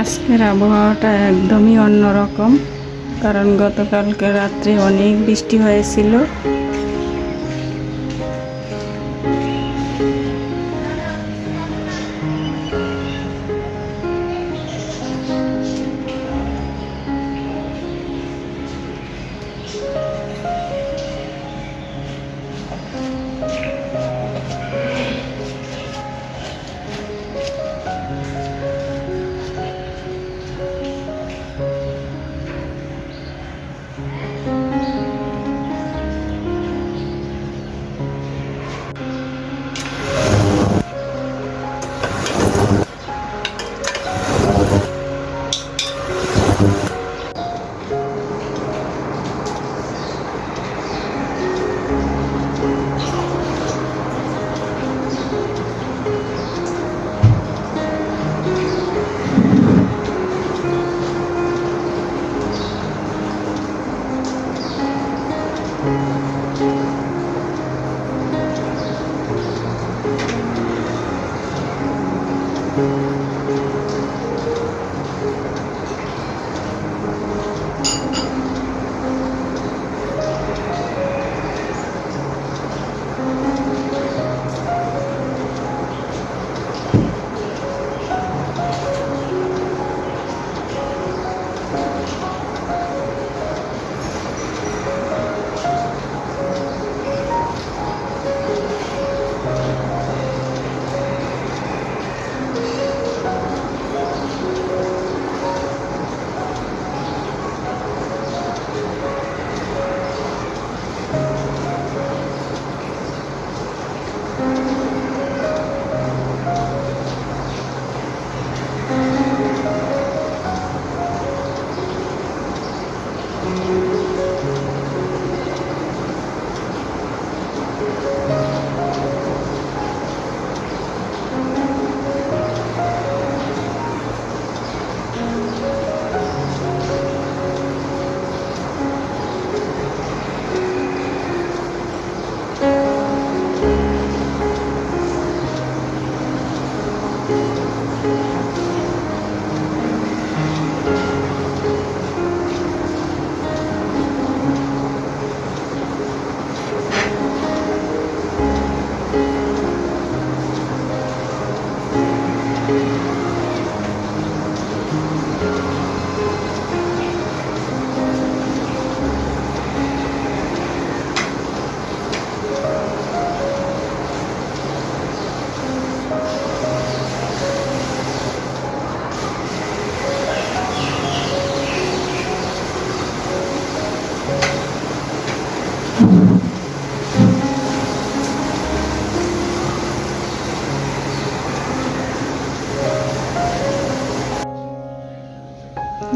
আজকের আবহাওয়াটা একদমই অন্যরকম কারণ গতকালকে রাত্রে অনেক বৃষ্টি হয়েছিল।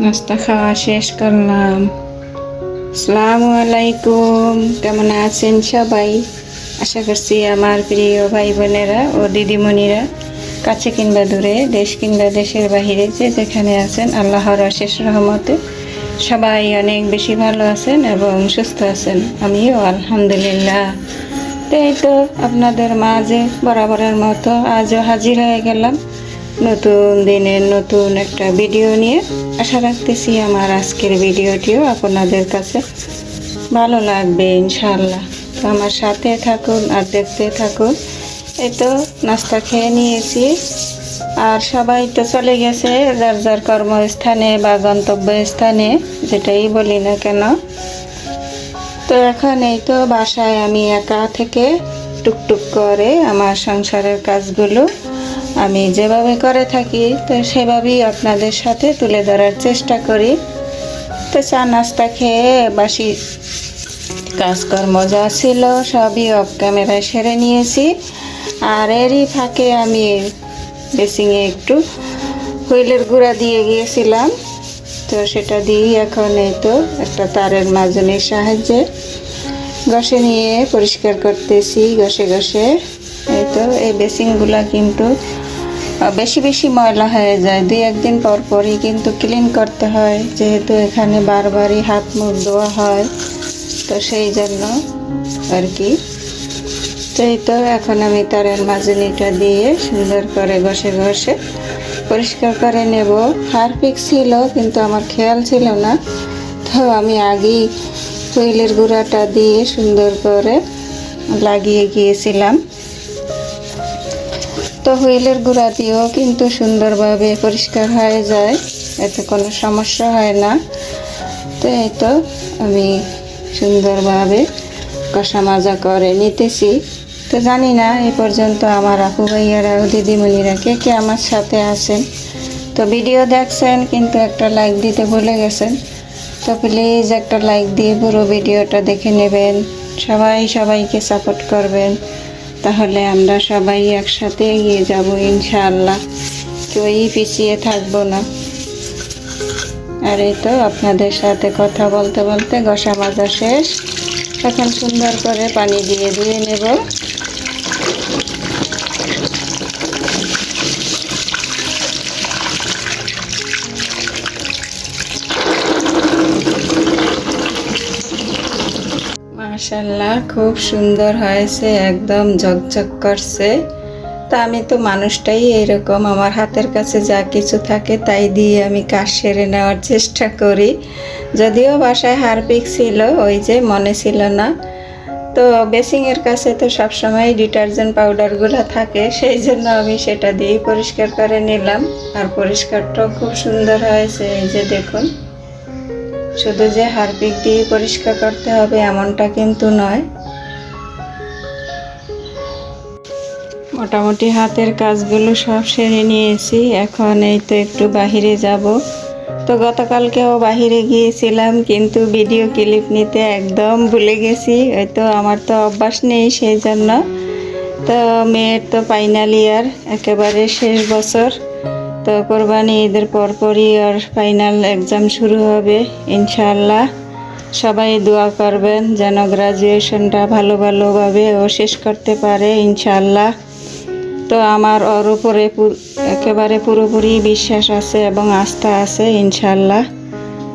নাস্তা খাওয়া শেষ করলাম। আসসালামু আলাইকুম। কেমন আছেন সবাই? আশা করছি আমার প্রিয় ভাই বোনেরা ও দিদিমণিরা, কাছে কিংবা দূরে, দেশ কিংবা দেশের বাহিরে যে যেখানে আছেন, আল্লাহর অশেষ রহমতে সবাই অনেক বেশি ভালো আছেন এবং সুস্থ আছেন। আমিও আলহামদুলিল্লাহ। এই তো আপনাদের মাঝে বরাবরের মতো আজও হাজির হয়ে গেলাম। নতুন দিনের নতুন একটা ভিডিও নিয়ে আশা রাখতেছি আমার আজকের ভিডিওটিও আপনাদের কাছে ভালো লাগবে ইনশাল্লাহ তো আমার সাথে থাকুন আর দেখতে থাকুন। এই তো নাস্তা খেয়ে নিয়েছি। আর সবাই তো চলে গেছে যার যার কর্মস্থানে বা গন্তব্যস্থানে, যেটাই বলি না কেন। তো এখন এই তো বাসায় আমি একা থেকে টুকটুক করে আমার সংসারের কাজগুলো আমি যেভাবে করে থাকি, তো সেভাবেই আপনাদের সাথে তুলে ধরার চেষ্টা করি। তো চা নাস্তা খেয়ে বাসি কাজকর্ম যা ছিল সবই অফ ক্যামেরায় সেরে নিয়েছি। আর এরই ফাঁকে আমি বেসিংয়ে একটু হুইলের গুঁড়া দিয়ে গিয়েছিলাম। তো সেটা দিয়েই এখন এই তো একটা তারের মাজনের সাহায্যে ঘষে নিয়ে পরিষ্কার করতেছি, ঘষে ঘষে। এই তো এই বেসিনগুলা কিন্তু বেশি বেশি ময়লা হয়ে যায়। দুই একদিন পর পরই কিন্তু ক্লিন করতে হয়, যেহেতু এখানে বারবারই হাত মুখ ধোয়া হয়, তো সেই জন্য আর কি। তো তো এখন আমি তারের মাজনিটা দিয়ে সুন্দর করে ঘষে ঘষে পরিষ্কার করে নেব। হারপিক ছিল, কিন্তু আমার খেয়াল ছিল না। তো আমি আগেই হুইলের গুঁড়াটা দিয়ে সুন্দর করে লাগিয়ে গিয়েছিলাম। তো হুইলের গুঁড়া দিয়েও কিন্তু সুন্দরভাবে পরিষ্কার হয়ে যায়। এতে কোনো সমস্যা হয় না। তো এই তো আমি সুন্দরভাবে কষা মাজা করে নিতেছি। তো জানি না এই পর্যন্ত আমার আপু ভাইয়ারা ও দিদিমণিরা কে কে আমার সাথে আছেন। তো ভিডিও দেখছেন, কিন্তু একটা লাইক দিতে ভুলে গেছেন। তো প্লিজ একটা লাইক দিয়ে পুরো ভিডিওটা দেখে নেবেন। সবাই সবাইকে সাপোর্ট করবেন। তাহলে আমরা সবাই একসাথে এগিয়ে যাব, ইনশাআল্লাহ। কেউই পিছিয়ে থাকব না। আর এই তো আপনাদের সাথে কথা বলতে বলতে ঘষা মাজা শেষ। এখন সুন্দর করে পানি দিয়ে ধুয়ে নেব। মাশাল্লাহ খুব সুন্দর হয়েছে, একদম ঝকঝক করছে। তা আমি তো মানুষটাই এরকম, আমার হাতের কাছে যা কিছু থাকে তাই দিয়ে আমি কাজ সেরে নেওয়ার চেষ্টা করি। যদিও বাসায় হারপিক ছিল, ওই যে মনে ছিল না। তো বেসিংয়ের কাছে তো সবসময় ডিটারজেন্ট পাউডারগুলো থাকে, সেই জন্য আমি সেটা দিয়েই পরিষ্কার করে নিলাম। আর পরিষ্কারটাও খুব সুন্দর হয়েছে, এই যে দেখুন। শুধু যে হারপিক দিয়ে পরিষ্কার করতে হবে এমনটা কিন্তু নয়। মোটামুটি হাতের কাজগুলো সব সেরে নিয়েছি, এখন এই তো একটু বাহিরে যাব। তো গতকালকেও বাহিরে গিয়েছিলাম, কিন্তু ভিডিও ক্লিপ নিতে একদম ভুলে গেছি, ওই তো আমার তো অভ্যাস নেই সেই জন্য। তো মেয়ের তো ফাইনাল ইয়ার একেবারে শেষ বছর। তো কোরবানি ঈদের পরপরই আর ফাইনাল এক্সাম শুরু হবে, ইনশাআল্লাহ। সবাই দোয়া করবেন যেন গ্রাজুয়েশনটা ভালো ভালোভাবে ও শেষ করতে পারে, ইনশাআল্লাহ। তো আমার ওর উপরে একেবারে পুরোপুরি বিশ্বাস আছে এবং আস্থা আছে, ইনশাআল্লাহ।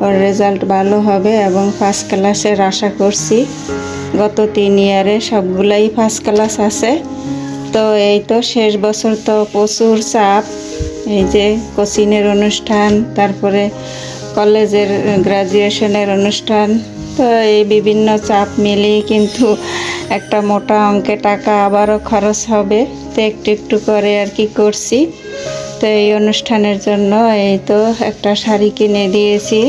ওর রেজাল্ট ভালো হবে এবং ফার্স্ট ক্লাসের আশা করছি। গত তিন ইয়ারে সবগুলাই ফার্স্ট ক্লাস আছে। তো এই তো শেষ বছর তো প্রচুর চাপ। এই যে কোচিংয়ের অনুষ্ঠান, তারপরে কলেজের গ্রাজুয়েশনের অনুষ্ঠান, তো এই বিভিন্ন চাপ মিলিয়ে কিন্তু একটা মোটা অঙ্কে টাকা আবারও খরচ হবে। তো একটু একটু করে আর কি করছি। তো এই অনুষ্ঠানের জন্য এই তো একটা শাড়ি কিনে দিয়েছি।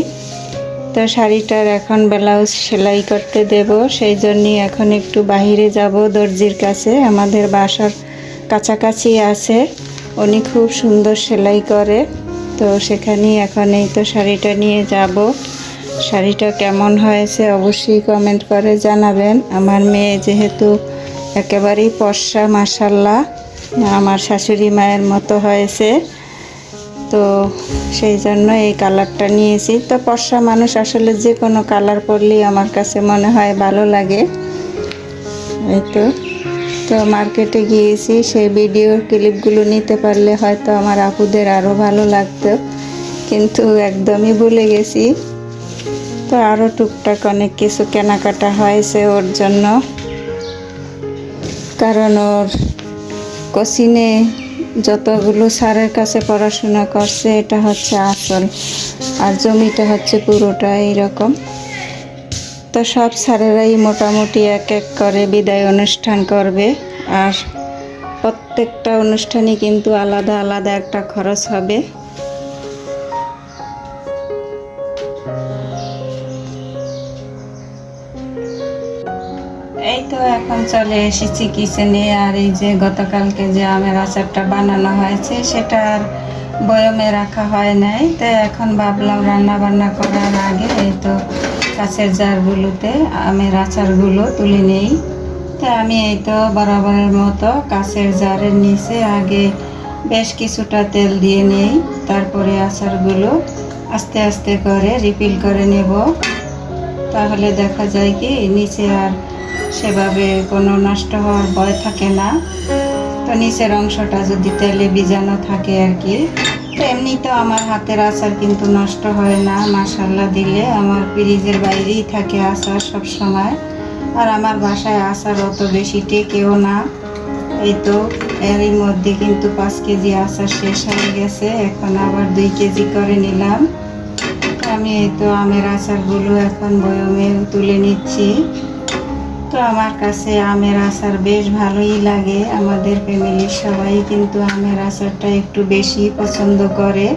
তো শাড়িটার এখন ব্লাউজ সেলাই করতে দেব, সেই জন্যই এখন একটু বাইরে যাব দর্জির কাছে। আমাদের বাসার কাছাকাছি আছে। উনি খুব সুন্দর সেলাই করে। তো সেখানেই এখন এই তো শাড়িটা নিয়ে যাব। শাড়িটা কেমন হয়েছে অবশ্যই কমেন্ট করে জানাবেন। আমার মেয়ে যেহেতু একেবারেই পশা মাসাল্লাহ আমার শাশুড়ি মায়ের মতো হয়েছে। তো সেই জন্য এই কালারটা নিয়েছি। তো পশা মানুষ আসলে যে কোনো কালার পরলেই আমার কাছে মনে হয় ভালো লাগে। এই তো। তো মার্কেটে গিয়েছি, সেই ভিডিও ক্লিপগুলো নিতে পারলে হয়তো আমার আপুদের আরও ভালো লাগতো। কিন্তু একদমই ভুলে গেছি। তো আরও টুকটাক অনেক কিছু কেনাকাটা হয়েছে ওর জন্য। কারণ ওর কোচিনে যতগুলো স্যারের কাছে পড়াশোনা করছে, এটা হচ্ছে আসল। আর জমিটা হচ্ছে পুরোটা এইরকম। তো সব স্যারেরাই মোটামুটি এক এক করে বিদায় অনুষ্ঠান করবে। আর প্রত্যেকটা অনুষ্ঠানে কিন্তু আলাদা আলাদা একটা খরচ হবে। এই তো এখন চলে এসেছি কিচেনে, আর এই যে গতকালকে যে আমের আচারটা বানানো হয়েছে, সেটা আর বয়মে রাখা হয় নাই। তো এখন ভাবলাম রান্না বান্না করার আগে, এই তো কাছের জারগুলোতে আমের আচারগুলো তুলে নেই। তো আমি এই তো বরাবরের মতো কাছের জারের নিচে আগে বেশ কিছুটা তেল দিয়ে নেই। তারপরে আচারগুলো আস্তে আস্তে করে রিফিল করে নেব। তাহলে দেখা যায় কি, নিচে আর সেভাবে কোনো নষ্ট হওয়ার ভয় থাকে না। তো নিচের অংশটা যদি তেলে ভিজানো থাকে আর কি এমনি তো আমার হাতের আচার কিন্তু নষ্ট হয় না মাসাল্লা দিলে। আমার ফ্রিজের বাইরেই থাকে আচার সব সময় আর আমার বাসায় আচার অত বেশি টেকেও না। এই তো, এরই মধ্যে কিন্তু পাঁচ কেজি আচার শেষ হয়ে গেছে। এখন আবার দুই কেজি করে নিলাম। আমি এই তো আমের আচারগুলো এখন বয়মে তুলে নিচ্ছি। তো আমার কাছে আমের আচার বেশ ভালোই লাগে। আমাদের ফ্যামিলির সবাই কিন্তু আমের আচারটা একটু বেশি পছন্দ করে।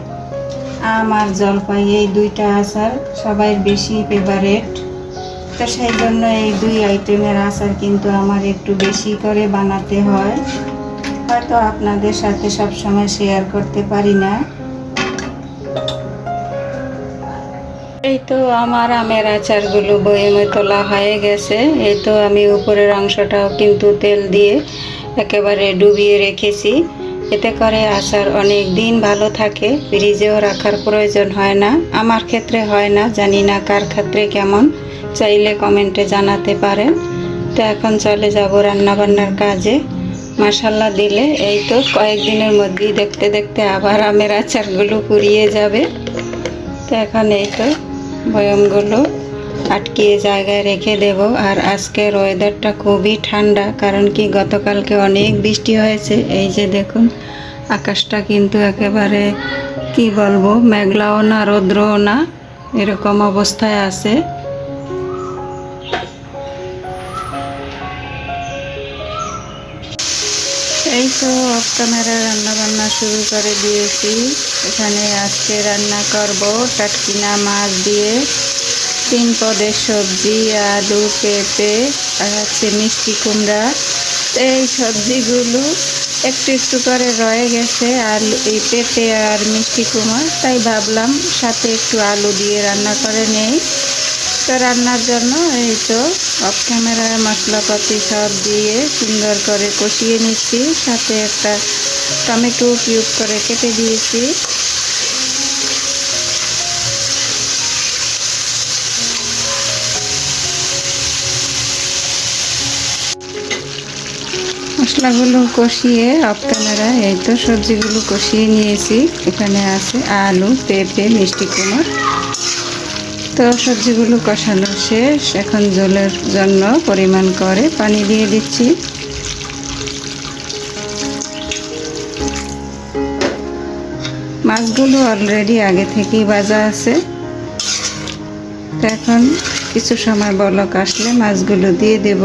আম আর জলপাই এই দুইটা আচার সবাই বেশি ফেভারেট তো সেই জন্য এই দুই আইটেমের আচার কিন্তু আমার একটু বেশি করে বানাতে হয়। হয়তো আপনাদের সাথে সব সময় শেয়ার করতে পারি না। এই তো আমার আমের আচারগুলো বয়েমে তোলা হয়ে গেছে। এই তো আমি উপরের অংশটাও কিন্তু তেল দিয়ে একেবারে ডুবিয়ে রেখেছি। এতে করে আচার অনেক দিন ভালো থাকে, ফ্রিজেও রাখার প্রয়োজন হয় না। আমার ক্ষেত্রে হয় না, জানি না কার ক্ষেত্রে কেমন। চাইলে কমেন্টে জানাতে পারেন। তো এখন চলে যাব রান্নাবান্নার কাজে। মাসাল্লা দিলে এই তো কয়েকদিনের মধ্যেই দেখতে দেখতে আবার আমের আচারগুলো পুড়িয়ে যাবে। তো এখন এই তো বয়মগুলো আটকিয়ে জায়গায় রেখে দেব। আর আজকের ওয়েদারটা খুবই ঠান্ডা, কারণ কি গতকালকে অনেক বৃষ্টি হয়েছে। এই যে দেখুন, আকাশটা কিন্তু একেবারে, কি বলব, মেঘলাও না, রৌদ্রও না, এরকম অবস্থায় আছে। তো অফ ক্যামেরা রান্না বান্না শুরু করে দিয়েছি। এখানে আজকে রান্না করব টাটকিনা মাছ দিয়ে, তিন পদের সবজি, আলু, পেঁপে, আর হচ্ছে মিষ্টি কুমড়া। এই সবজিগুলো একটু একটু করে রয়ে গেছে আলু এই পেঁপে আর মিষ্টি কুমড়, তাই ভাবলাম সাথে একটু আলু দিয়ে রান্না করে নেই। তো রান্নার জন্য এই তো অফ ক্যামেরায় মশলাপাতি সব দিয়ে সুন্দর করে কষিয়ে নিচ্ছি। সাথে একটা টমেটো কিউব করে কেটে দিয়েছি। মশলাগুলো কষিয়ে অফ ক্যামেরায় এই তো সবজিগুলো কষিয়ে নিয়েছি। এখানে আছে আলু, পেঁপে, মিষ্টি কুমড়। তো সবজিগুলো কষানো শেষ। এখন জলের জন্য পরিমাণ করে পানি দিয়ে দিচ্ছি। মাছগুলো অলরেডি আগে থেকেই বাজা আছে। তো এখন কিছু সময় বলক আসলে মাছগুলো দিয়ে দেব।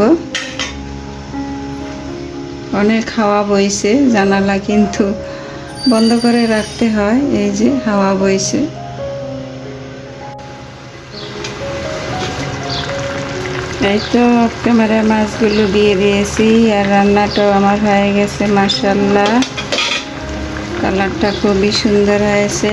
অনেক হাওয়া বইছে, জানালা কিন্তু বন্ধ করে রাখতে হয়, এই যে হাওয়া বইছে। এই তো ক্যামেরায় মাছগুলো দিয়ে দিয়েছি আর রান্নাটাও আমার হয়ে গেছে মাসাল্লাহ কালারটা খুবই সুন্দর হয়েছে।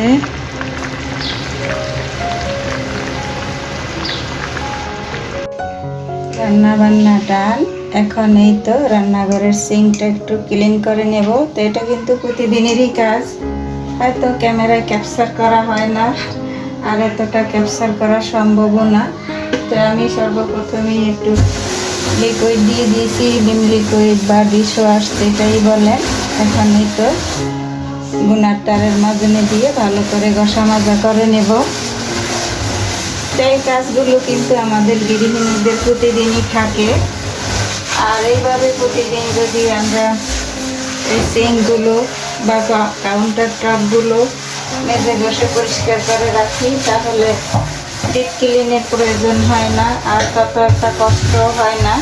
রান্না বান্না ডাল, এখন এই তো রান্নাঘরের সিঙ্কটা একটু ক্লিন করে নেব। তো এটা কিন্তু প্রতিদিনেরই কাজ। হয়তো ক্যামেরায় ক্যাপচার করা হয় না, আর এতটা ক্যাপচার করা সম্ভবও না। তো আমি সর্বপ্রথমেই একটু লিকুইড দিয়ে দিয়েছি, ডিম লিকুইড বা ডিশ ওয়াশ যেটাই বলেন এখন তো গুনার তারের মাঝনে দিয়ে ভালো করে ঘষা মাজা করে নেব। এই কাজগুলো কিন্তু আমাদের গৃহিণীদের প্রতিদিনই থাকে। আর এইভাবে প্রতিদিন যদি আমরা এই সিঙ্কগুলো বা কাউন্টার টপগুলো মেজে বসে পরিষ্কার করে রাখি, তাহলে ডিপ ক্লিনের প্রয়োজন হয় না আর তত একটা কষ্ট হয় না।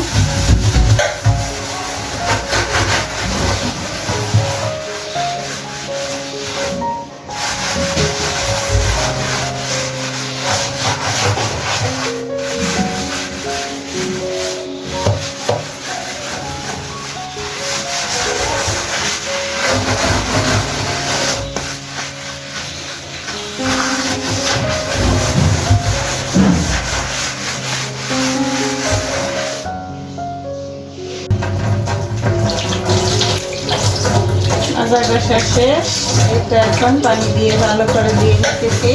শেষ। এটা এখন পানি দিয়ে ভালো করে দিয়ে নিতেছি।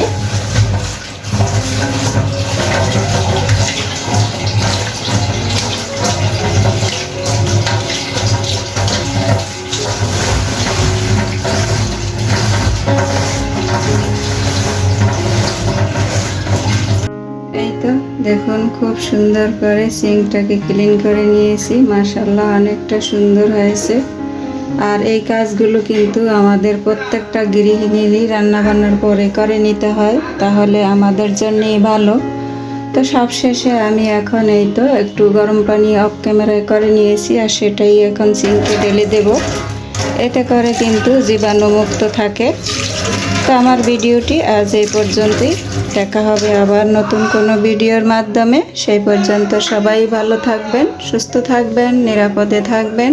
দেখুন, খুব সুন্দর করে সিঙ্কটাকে ক্লিন করে নিয়েছি। মাশাল্লাহ অনেকটা সুন্দর হয়েছে। আর এই কাজগুলো কিন্তু আমাদের প্রত্যেকটা গৃহিণীরই রান্নাবান্নার পরে করে নিতে হয়, তাহলে আমাদের জন্যেই ভালো। তো সবশেষে আমি এখন এই তো একটু গরম পানি অফ ক্যামেরায় করে নিয়েছি আর সেটাই এখন সিঙ্কে ঢেলে দেব। এতে করে কিন্তু জীবাণুমুক্ত থাকে। তো আমার ভিডিওটি আজ এই পর্যন্তই। দেখা হবে আবার নতুন কোনো ভিডিওর মাধ্যমে। সেই পর্যন্ত সবাই ভালো থাকবেন, সুস্থ থাকবেন, নিরাপদে থাকবেন।